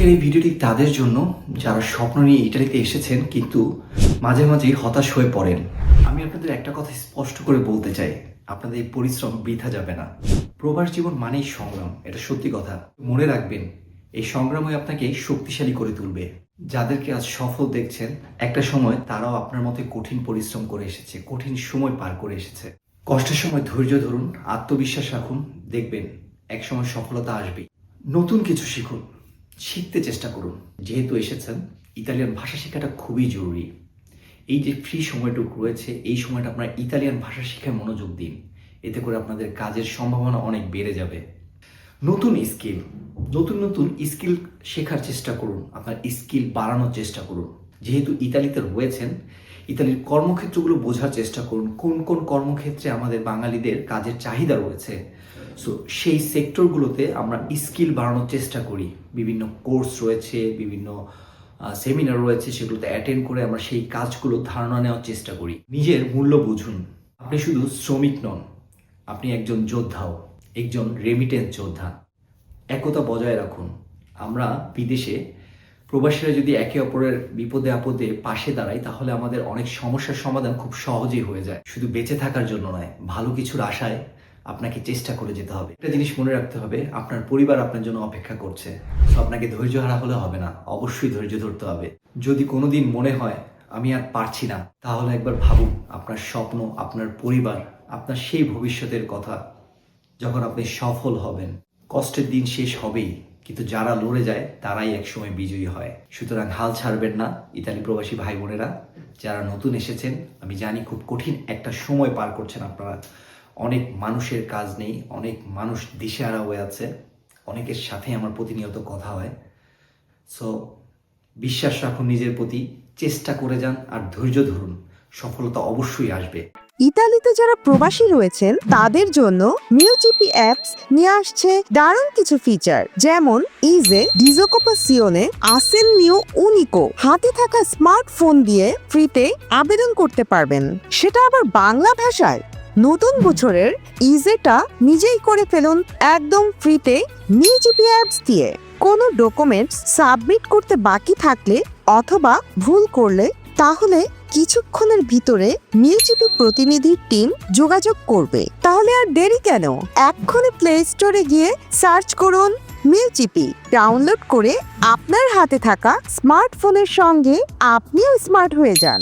আজকের এই ভিডিওটি তাদের জন্য, যারা স্বপ্ন নিয়ে ইটালিতে এসেছেন, কিন্তু মাঝে মাঝেই হতাশ হয়ে পড়েন। আমি আপনাদের একটা কথা স্পষ্ট করে বলতে চাই। আপনাদের এই পরিশ্রম বৃথা যাবে না। প্রবাস জীবন মানেই সংগ্রাম, এটা সত্যি কথা। মনে রাখবেন, এই সংগ্রামই আপনাকে শক্তিশালী করে তুলবে। যাদেরকে আজ সফল দেখছেন, একটা সময় তারাও আপনার মতো কঠিন পরিশ্রম করে এসেছে, কঠিন সময় পার করে এসেছে। কষ্টের সময় ধৈর্য ধরুন, আত্মবিশ্বাস রাখুন, দেখবেন, একসময় সফলতা আসবে নতুন কিছু শিখুন শিখতে চেষ্টা করুন। যেহেতু এসেছেন, ইতালিয়ান ভাষা শেখাটা খুবই জরুরি। এই যে ফ্রি সময়টুকু রয়েছে, এই সময়টা আপনার ইতালিয়ান ভাষা শিখায় মনোযোগ দিন। এতে করে আপনাদের কাজের সম্ভাবনা অনেক বেড়ে যাবে। নতুন স্কিল, নতুন নতুন স্কিল শেখার চেষ্টা করুন। আপনার স্কিল বাড়ানোর চেষ্টা করুন। যেহেতু ইতালিতে রয়েছেন, ইতালির কর্মক্ষেত্রগুলো বোঝার চেষ্টা করুন। কোন কোন কর্মক্ষেত্রে আমাদের বাঙালিদের কাজের চাহিদা রয়েছে সো সেই সেক্টরগুলোতে আমরা স্কিল বাড়ানোর চেষ্টা করি। বিভিন্ন কোর্স রয়েছে, বিভিন্ন সেমিনার রয়েছে, সেগুলোতে অ্যাটেন্ড করে আমরা সেই কাজগুলো ধারণা নেওয়ার চেষ্টা করি। নিজের মূল্য বুঝুন। আপনি শুধু শ্রমিক নন, আপনি একজন যোদ্ধাও, একজন রেমিটেন্স যোদ্ধা। একতা বজায় রাখুন। আমরা বিদেশে প্রবাসীরা যদি একে অপরের বিপদে আপদে পাশে দাঁড়াই তাহলে আমাদের অনেক সমস্যার সমাধান খুব সহজেই হয়ে যায়। শুধু বেঁচে থাকার জন্য নয়, ভালো কিছুর আশায় আপনাকে চেষ্টা করে যেতে হবে। একটা জিনিস মনে রাখতে হবে, আপনার পরিবার আপনার জন্য অপেক্ষা করছে। আপনাকে ধৈর্য হারা হলে হবে না, অবশ্যই ধৈর্য ধরতে হবে। যদি কোনোদিন মনে হয়, আমি আর পারছি না, তাহলে একবার ভাবুন, আপনার স্বপ্ন, আপনার পরিবার, আপনার সেই ভবিষ্যতের কথা যখন আপনি সফল হবেন। কষ্টের দিন শেষ হবেই, কিন্তু যারা লড়ে যায়, তারাই একসময় বিজয়ী হয়। সুতরাং হাল ছাড়বেন না, ইতালি প্রবাসী ভাই বোনেরা যারা নতুন এসেছেন, আমি জানি খুব কঠিন একটা সময় পার করছেন আপনারা। অনেক মানুষের কাজ নেই, অনেক মানুষ দিশেহারা হয়ে আছে, অনেকের সাথে আমার প্রতিনিয়ত কথা হয়। সো বিশ্বাস রাখুন নিজের প্রতি, চেষ্টা করে যান আর ধৈর্য ধরুন, সফলতা অবশ্যই আসবে। ইতালিতে যারা প্রবাসী রয়েছেন, তাদের জন্য মিউজিপি অ্যাপস নিয়ে আসছে দারুণ কিছু ফিচার যেমন ইজে ডিজোকোপাসিওনে আসেন নিউ উনিকো হাতে থাকা স্মার্টফোন দিয়ে ফ্রিতে আবেদন করতে পারবেন। সেটা আবার বাংলা ভাষায়। নতুন বছরের ইজেটা নিজেই করে ফেলুন একদম ফ্রিতে মিউজিপি অ্যাপস দিয়ে। কোনো ডকুমেন্টস সাবমিট করতে বাকি থাকলে অথবা ভুল করলে তাহলে কিছুক্ষণের ভিতরে মিউজিপি প্রতিনিধির টিম যোগাযোগ করবে। তাহলে আর দেরি কেন? এক্ষুনি প্লে স্টোরে গিয়ে সার্চ করুন মিউজিপি ডাউনলোড করে আপনার হাতে থাকা স্মার্টফোনের সঙ্গে আপনিও স্মার্ট হয়ে যান।